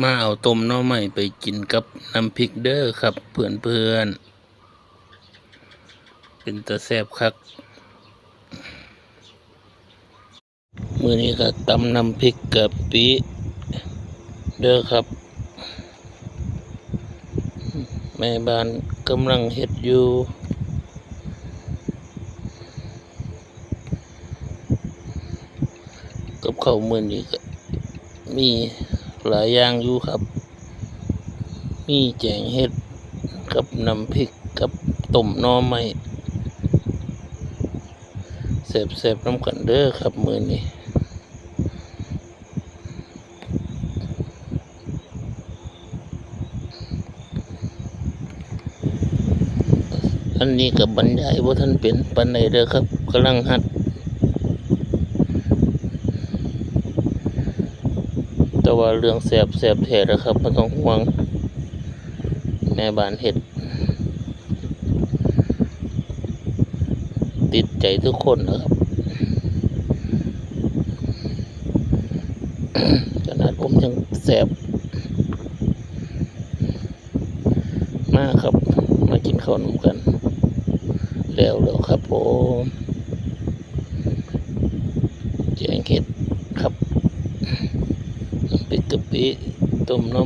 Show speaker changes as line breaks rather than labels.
มาเอาต้มหน่อไม้ไปกินกับน้ำพริกเด้อครับ เพื่อนเพื่อนเป็นตะแซบคักมือนี้ก็ตำน้ำพริกกะปิเด้อครับ แม่บ้านกำลังเฮ็ดอยู่กับข้าวมื้อนี้ก็มี หลายอย่างอยู่ครับ มีแจงเห็ดกับน้ำพริกกับต้มน่อไม้แซ่บๆน้ำกันเด้อครับมือนี้อันนี้กับบรรยายว่าท่านเป็นปันไหนเด้อครับกำลังหัด แต่ว่าเรื่องแสบแสบแท้นะครับไม่ต้องห่วง แม่บ้านเห็ด ติดใจทุกคนนะครับขนาดผมยังแสบมากครับ มากินข้าวนมกัน แล้วแล้วครับผมแจงเห็ดครับ ปิตุมน้ำ